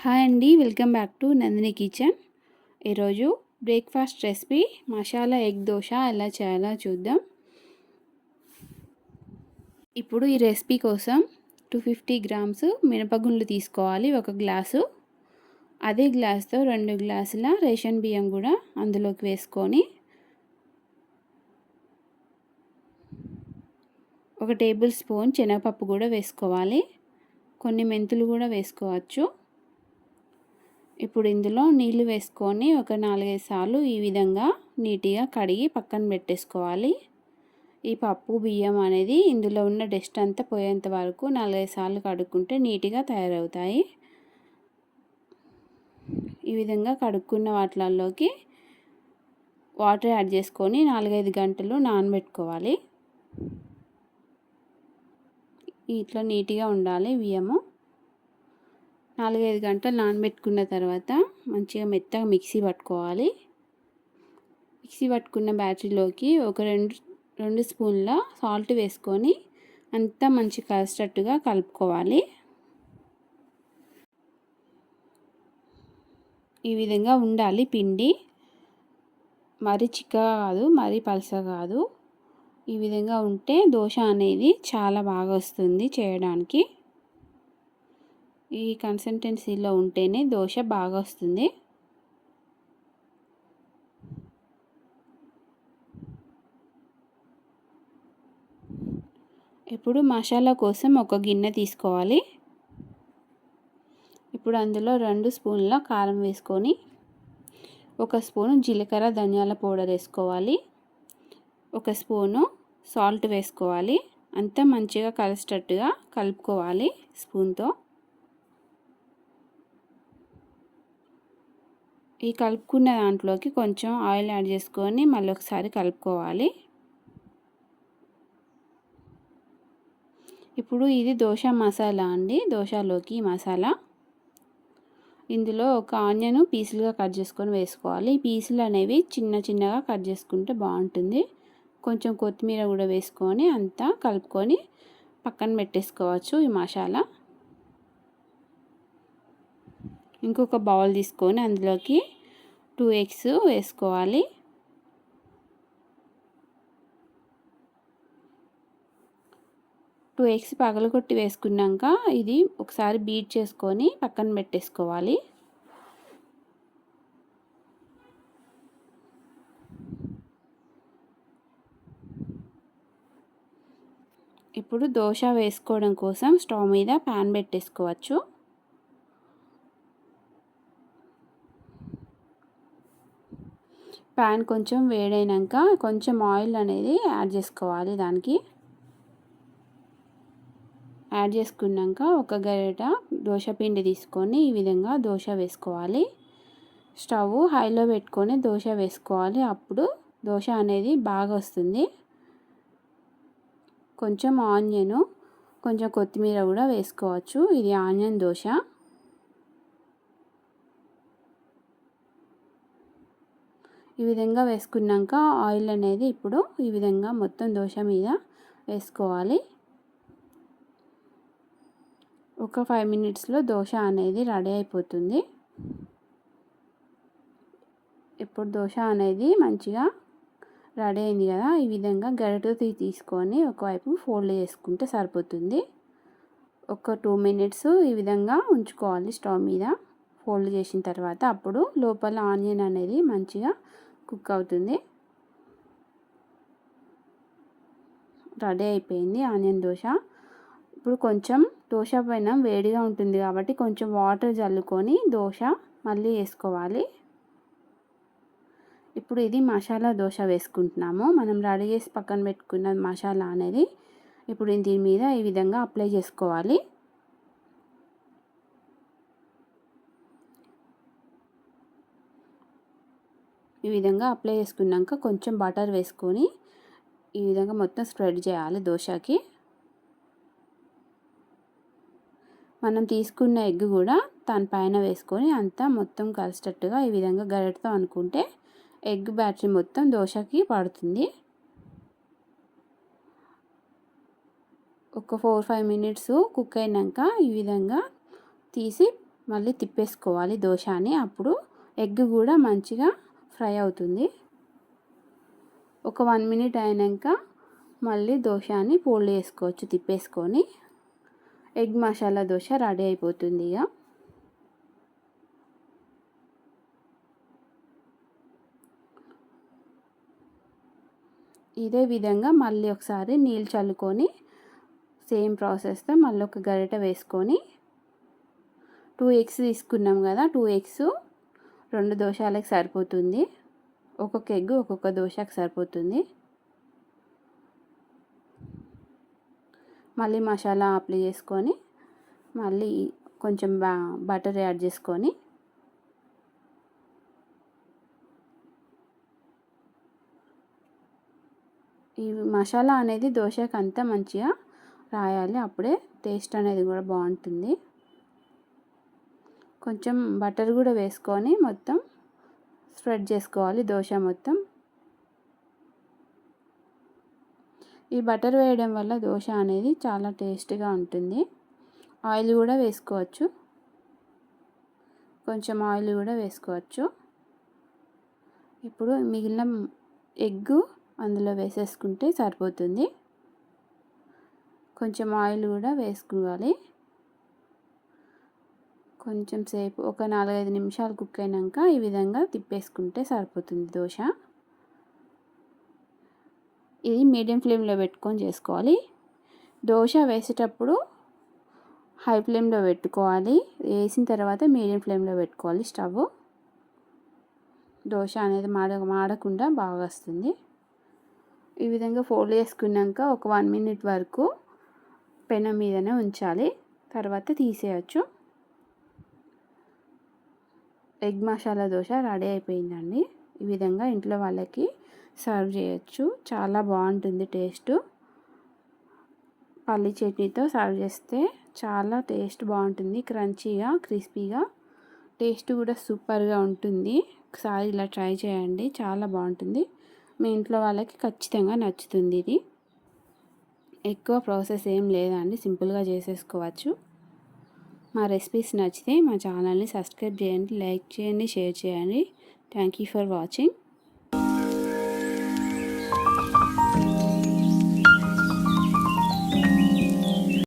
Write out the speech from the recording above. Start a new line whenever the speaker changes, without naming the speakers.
Hi అండి welcome back to Nandini kitchen. ఈరోజు breakfast recipe masala egg dosa ఎలా చేయాలో చూద్దాం. ఇప్పుడు ఈ రెసిపీ కోసం టూ ఫిఫ్టీ గ్రామ్స్ మినపగుండ్లు తీసుకోవాలి ఒక గ్లాసు. అదే గ్లాస్తో రెండు గ్లాసుల రేషన్ బియ్యం కూడా అందులోకి వేసుకొని ఒక టేబుల్ స్పూన్ శనగపప్పు కూడా వేసుకోవాలి. కొన్ని మెంతులు కూడా వేసుకోవచ్చు. ఇప్పుడు ఇందులో నీళ్ళు వేసుకొని ఒక నాలుగైదు సార్లు ఈ విధంగా నీట్గా కడిగి పక్కన పెట్టేసుకోవాలి. ఈ పప్పు బియ్యం అనేది ఇందులో ఉన్న డస్ట్ అంతా పోయేంత వరకు నాలుగైదు సార్లు కడుక్కుంటే నీట్గా తయారవుతాయి. ఈ విధంగా కడుక్కున్న వాటిలలోకి వాటర్ యాడ్ చేసుకొని నాలుగైదు గంటలు నానబెట్టుకోవాలి. ఇట్లా నీట్గా ఉండాలి బియ్యము. నాలుగైదు గంటలు నానబెట్టుకున్న తర్వాత మంచిగా మెత్తగా మిక్సీ పట్టుకోవాలి. మిక్సీ పట్టుకున్న బ్యాటరీలోకి ఒక రెండు రెండు స్పూన్ల సాల్ట్ వేసుకొని అంతా మంచి కలిసేటట్టుగా కలుపుకోవాలి. ఈ విధంగా ఉండాలి పిండి. మరీ చిక్కగా కాదు మరీ పలస కాదు. ఈ విధంగా ఉంటే దోశ అనేది చాలా బాగా వస్తుంది చేయడానికి. ఈ కన్సిస్టెన్సీలో ఉంటేనే దోశ బాగా వస్తుంది. ఇప్పుడు మసాలా కోసం ఒక గిన్నె తీసుకోవాలి. ఇప్పుడు అందులో రెండు స్పూన్ల కారం వేసుకొని ఒక స్పూను జీలకర్ర ధనియాల పౌడర్ వేసుకోవాలి. ఒక స్పూను సాల్ట్ వేసుకోవాలి. అంతా మంచిగా కలిసేటట్టుగా కలుపుకోవాలి స్పూన్తో. ఈ కలుపుకున్న దాంట్లోకి కొంచెం ఆయిల్ యాడ్ చేసుకొని మళ్ళీ ఒకసారి కలుపుకోవాలి. ఇప్పుడు ఇది దోశ మసాలా అండి. దోశలోకి మసాలా. ఇందులో ఒక ఆనియన్ పీసులుగా కట్ చేసుకొని వేసుకోవాలి. ఈ పీసులు అనేవి చిన్న చిన్నగా కట్ చేసుకుంటే బాగుంటుంది. కొంచెం కొత్తిమీర కూడా వేసుకొని అంతా కలుపుకొని పక్కన పెట్టేసుకోవచ్చు ఈ మసాలా. ఇంకొక బౌల్ తీసుకొని అందులోకి టూ ఎగ్స్ వేసుకోవాలి. టూ ఎగ్స్ పగలగొట్టి వేసుకున్నాక ఇది ఒకసారి బీట్ చేసుకొని పక్కన పెట్టేసుకోవాలి. ఇప్పుడు దోశ వేసుకోవడం కోసం స్టవ్ మీద ప్యాన్ పెట్టేసుకోవచ్చు. ప్యాన్ కొంచెం వేడైనాక కొంచెం ఆయిల్ అనేది యాడ్ చేసుకోవాలి దానికి. యాడ్ చేసుకున్నాక ఒక గరిట దోశ పిండి తీసుకొని ఈ విధంగా దోశ వేసుకోవాలి. స్టవ్ హైలో పెట్టుకొని దోశ వేసుకోవాలి. అప్పుడు దోశ అనేది బాగా వస్తుంది. కొంచెం ఆనియను కొంచెం కొత్తిమీర కూడా వేసుకోవచ్చు. ఇది ఆనియన్ దోశ. ఈ విధంగా వేసుకున్నాక ఆయిల్ అనేది ఇప్పుడు ఈ విధంగా మొత్తం దోశ మీద వేసుకోవాలి. ఒక ఫైవ్ మినిట్స్లో దోశ అనేది రెడీ అయిపోతుంది. ఇప్పుడు దోశ అనేది మంచిగా రెడీ అయింది కదా ఈ విధంగా గరిటతో తీసుకొని ఒకవైపు ఫోల్డ్ చేసుకుంటే సరిపోతుంది. ఒక టూ మినిట్స్ ఈ విధంగా ఉంచుకోవాలి స్టవ్ మీద. ఫోల్డ్ చేసిన తర్వాత అప్పుడు లోపల ఆనియన్ అనేది మంచిగా కుక్ అవుతుంది. రెడీ అయిపోయింది ఆనియన్ దోశ. ఇప్పుడు కొంచెం దోశ పైన వేడిగా ఉంటుంది కాబట్టి కొంచెం వాటర్ చల్లుకొని దోశ మళ్ళీ వేసుకోవాలి. ఇప్పుడు ఇది మసాలా దోశ వేసుకుంటున్నాము. మనం రెడీ చేసి పక్కన పెట్టుకున్న మసాలా అనేది ఇప్పుడు దీని మీద ఈ విధంగా అప్లై చేసుకోవాలి. ఈ విధంగా అప్లై చేసుకున్నాక కొంచెం బటర్ వేసుకొని ఈ విధంగా మొత్తం స్ప్రెడ్ చేయాలి దోశకి. మనం తీసుకున్న ఎగ్ కూడా దాని పైన వేసుకొని అంతా మొత్తం కలిసేటట్టుగా ఈ విధంగా గరెటతో అనుకుంటే ఎగ్ బ్యాటరీ మొత్తం దోశకి పడుతుంది. ఒక ఫోర్ ఫైవ్ మినిట్స్ కుక్ అయినాక ఈ విధంగా తీసి మళ్ళీ తిప్పేసుకోవాలి దోశని. అప్పుడు ఎగ్ కూడా మంచిగా ఫ్రై అవుతుంది. ఒక వన్ మినిట్ అయినాక మళ్ళీ దోశని పోల్డ్ చేసుకోవచ్చు తిప్పేసుకొని. ఎగ్ మసాలా దోశ రెడీ అయిపోతుంది ఇక. ఇదే విధంగా మళ్ళీ ఒకసారి నీళ్ళు చల్లుకొని సేమ్ ప్రాసెస్తో మళ్ళీ ఒక గరిట వేసుకొని టూ ఎగ్స్ తీసుకున్నాం కదా టూ ఎగ్స్ రెండు దోశలకు సరిపోతుంది. ఒక్కొక్క ఎగ్ ఒక్కొక్క దోశకు సరిపోతుంది. మళ్ళీ మసాలా అప్లై చేసుకొని మళ్ళీ కొంచెం బా బటర్ యాడ్ చేసుకొని ఈ మసాలా అనేది దోశకు అంతా మంచిగా రాయాలి. అప్పుడే టేస్ట్ అనేది కూడా బాగుంటుంది. కొంచెం బటర్ కూడా వేసుకొని మొత్తం స్ప్రెడ్ చేసుకోవాలి దోశ మొత్తం. ఈ బటర్ వేయడం వల్ల దోశ అనేది చాలా టేస్ట్గా ఉంటుంది. ఆయిల్ కూడా వేసుకోవచ్చు. కొంచెం ఆయిల్ కూడా వేసుకోవచ్చు. ఇప్పుడు మిగిలిన ఎగ్గు అందులో వేసేసుకుంటే సరిపోతుంది. కొంచెం ఆయిల్ కూడా వేసుకోవాలి. కొంచెం సేపు ఒక నాలుగైదు నిమిషాలు కుక్ అయినాక ఈ విధంగా తిప్పేసుకుంటే సరిపోతుంది దోశ. ఇది మీడియం ఫ్లేమ్లో పెట్టుకొని చేసుకోవాలి. దోశ వేసేటప్పుడు హై ఫ్లేమ్లో పెట్టుకోవాలి. వేసిన తర్వాత మీడియం ఫ్లేమ్లో పెట్టుకోవాలి స్టవ్. దోశ అనేది మాడ మాడకుండా బాగా వస్తుంది. ఈ విధంగా ఫోల్డ్ చేసుకున్నాక ఒక వన్ మినిట్ వరకు పెనం మీదనే ఉంచాలి. తర్వాత తీసేయచ్చు. ఎగ్ మసాలా దోశ రెడీ అయిపోయిందండి. ఈ విధంగా ఇంట్లో వాళ్ళకి సర్వ్ చేయొచ్చు. చాలా బాగుంటుంది టేస్ట్. పల్లి చట్నీతో సర్వ్ చేస్తే చాలా టేస్ట్ బాగుంటుంది. క్రంచీగా క్రిస్పీగా. టేస్ట్ కూడా సూపర్గా ఉంటుంది. ఒకసారి ఇలా ట్రై చేయండి. చాలా బాగుంటుంది. మీ ఇంట్లో వాళ్ళకి ఖచ్చితంగా నచ్చుతుంది ఇది. ఎక్కువ ప్రాసెస్ ఏం లేదండి. సింపుల్గా చేసేసుకోవచ్చు. మా రెసిపీస్ నచ్చితే మా ఛానల్ని సబ్స్క్రైబ్ చేయండి లైక్ చేయండి షేర్ చేయండి. Thank you for watching